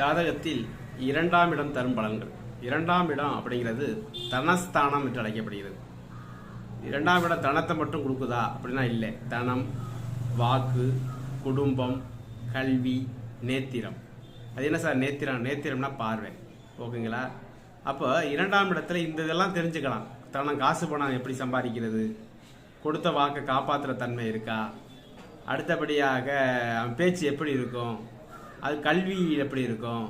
ஜாதகத்தில் இரண்டாம் இடம் தரும் பலன்கள். இரண்டாம் இடம் அப்படிங்கிறது தனஸ்தானம் என்று அழைக்கப்படுகிறது. இரண்டாம் இடம் தனத்தை மட்டும் கொடுக்குதா அப்படின்னா இல்லை. தனம் வாக்கு குடும்பம் கல்வி நேத்திரம். அது என்ன சார்? நேத்திரம். நேத்திரம்னா பார்வை. ஓகேங்களா? அப்போ இரண்டாம் இடத்துல இந்த இதெல்லாம் தெரிஞ்சுக்கலாம். தனம் காசு பணம் எப்படி சம்பாதிக்கிறது? கொடுத்த வாக்கை காப்பாற்றுற தன்மை இருக்கா? அடுத்தபடியாக அவன் பேச்சு எப்படி இருக்கும்? அது கல்வி எப்படி இருக்கும்?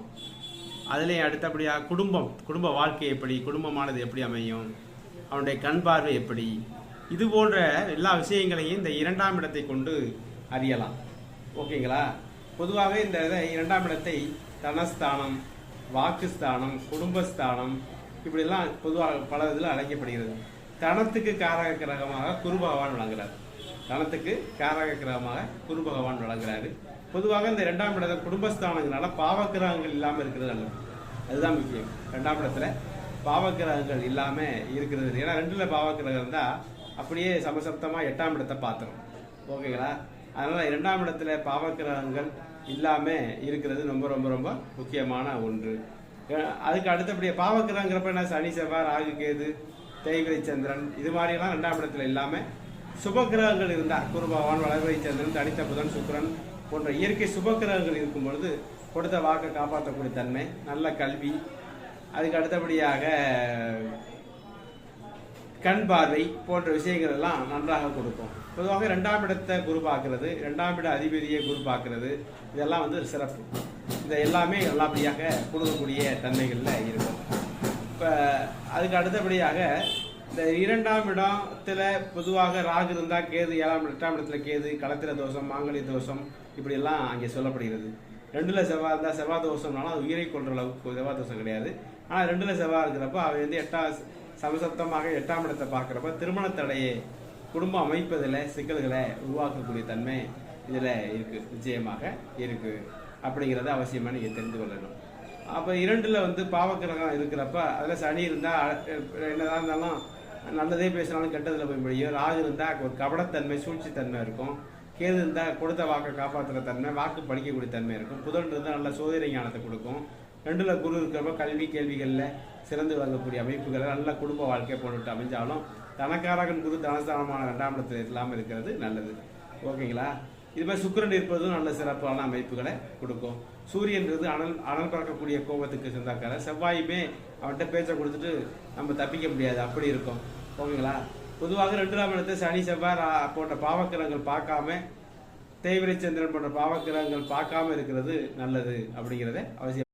அதுலேயும் அடுத்தபடியாக குடும்பம் குடும்ப வாழ்க்கை எப்படி குடும்பமானது எப்படி அமையும்? அவனுடைய கண் பார்வை எப்படி? இது போன்ற எல்லா விஷயங்களையும் இந்த இரண்டாம் இடத்தை கொண்டு அறியலாம். ஓகேங்களா? பொதுவாகவே இந்த இதை இரண்டாம் இடத்தை தனஸ்தானம் வாக்குஸ்தானம் குடும்பஸ்தானம் இப்படிலாம் பொதுவாக பல இதில் அழைக்கப்படுகிறது. தனத்துக்கு காரக கிரகமாக குரு பகவான் விளங்குறார். தனத்துக்கு காரக கிரகமாக குரு பகவான் வழங்குறாரு பொதுவாக இந்த இரண்டாம் இடத்துல குடும்பஸ்தானங்களால பாவக்கிரகங்கள் இல்லாமல் இருக்கிறது நல்லது அதுதான் முக்கியம். ரெண்டாம் இடத்துல பாவக்கிரகங்கள் இல்லாம இருக்கிறது ஏன்னா ரெண்டுல பாவக்கிரகம் இருந்தா அப்படியே சமசப்தமா எட்டாம் இடத்தை பார்த்துரும். ஓகேங்களா? அதனால இரண்டாம் இடத்துல பாவக்கிரகங்கள் இல்லாம இருக்கிறது ரொம்ப ரொம்ப ரொம்ப முக்கியமான ஒன்று. அதுக்கு அடுத்தபடியே பாவக்கிரகங்கிறப்ப என்ன? சனி செவ்வாய் ராகு கேது தேய்விரை சந்திரன் இது மாதிரியெல்லாம் ரெண்டாம் இடத்துல இல்லாமல் சுபகிரகங்கள் இருந்தால் குரு பகவான் வளர்விரை சந்திரன் தனித்த புதன் சுக்கிரன் போன்ற இயற்கை சுபகிரகங்கள் இருக்கும் பொழுது கொடுத்த வாக்கை காப்பாற்றக்கூடிய தன்மை நல்ல கல்வி. அதுக்கு அடுத்தபடியாக கண் பார்வை போன்ற விஷயங்கள் எல்லாம் நன்றாக கொடுக்கும். பொதுவாக ரெண்டாம் இடத்தை குரு பார்க்கறது ரெண்டாம் இட அதிபதியை குரு பார்க்கறது இதெல்லாம் வந்து சிறப்பு. இந்த எல்லாமே நல்லபடியாக கொடுக்கக்கூடிய தன்மைகளில் இருக்கும். இப்போ அதுக்கு அடுத்தபடியாக இந்த இரண்டாம் இடத்துல பொதுவாக ராகு இருந்தால் கேது ஏழாம் எட்டாம் இடத்துல கேது களத்திர தோஷம் மாங்கல்ய தோஷம் இப்படி எல்லாம் அங்கே சொல்லப்படுகிறது. ரெண்டுல செவ்வாய் இருந்தால் செவ்வாய் தோஷம்னாலும் அது உயிரை கொள்ற அளவுக்கு செவ்வாய் தோஷம் கிடையாது. ஆனால் ரெண்டுல செவ்வாய் இருக்கிறப்ப அவன் வந்து எட்டாம் சமசப்தமாக எட்டாம் இடத்தை பார்க்குறப்ப திருமண தடையை குடும்பம் அமைப்பதில் சிக்கல்களை உருவாக்கக்கூடிய தன்மை இதில் இருக்குது நிச்சயமாக இருக்குது அப்படிங்கிறத அவசியமாக நீங்கள் தெரிந்து கொள்ளணும். அப்போ இரண்டில் வந்து பாவக்கிரகம் இருக்கிறப்ப அதில் சனி இருந்தால் என்னதான் இருந்தாலும் நல்லதே பேசினாலும் கெட்டதில் போய் முடியும். ராகு இருந்தால் ஒரு கபடத்தன்மை சூழ்ச்சித்தன்மை இருக்கும். கேது இருந்தால் கொடுத்த வாக்கை காப்பாற்றுற தன்மை வாக்கு படிக்கக்கூடிய தன்மை இருக்கும். புதன் இருந்தால் நல்ல சோதனை ஞானத்தை கொடுக்கும். ரெண்டுல குரு இருக்கிறப்ப கல்வி கேள்விகளில் சிறந்து விளங்கக்கூடிய அமைப்புகளை நல்ல குடும்ப வாழ்க்கை போட்டு அமைஞ்சாலும் தனக்காரகன் குரு தனஸ்தானமான ரெண்டாம் இடத்தில் இல்லாமல் இருக்கிறது நல்லது. ஓகேங்களா? இது மாதிரி சுக்கிரன் இருப்பதும் நல்ல சிறப்பான அமைப்புகளை கொடுக்கும். சூரியன்றது அனல் அனல் பறக்கக்கூடிய கோபத்துக்கு சொந்தக்காரன் செவ்வாயுமே அவன்கிட்ட பேச்சை கொடுத்துட்டு நம்ம தப்பிக்க முடியாது. அப்படி இருக்கும். ஓகேங்களா? பொதுவாக ரெண்டாம் இடத்தை சனி செவ்வாய் ரா- போன்ற பாவக்கிரகங்கள் பார்க்காம தேய்விரை சந்திரன் போன்ற பாவக்கிரகங்கள் பார்க்காம இருக்கிறது நல்லது அப்படிங்கிறத அவசியம்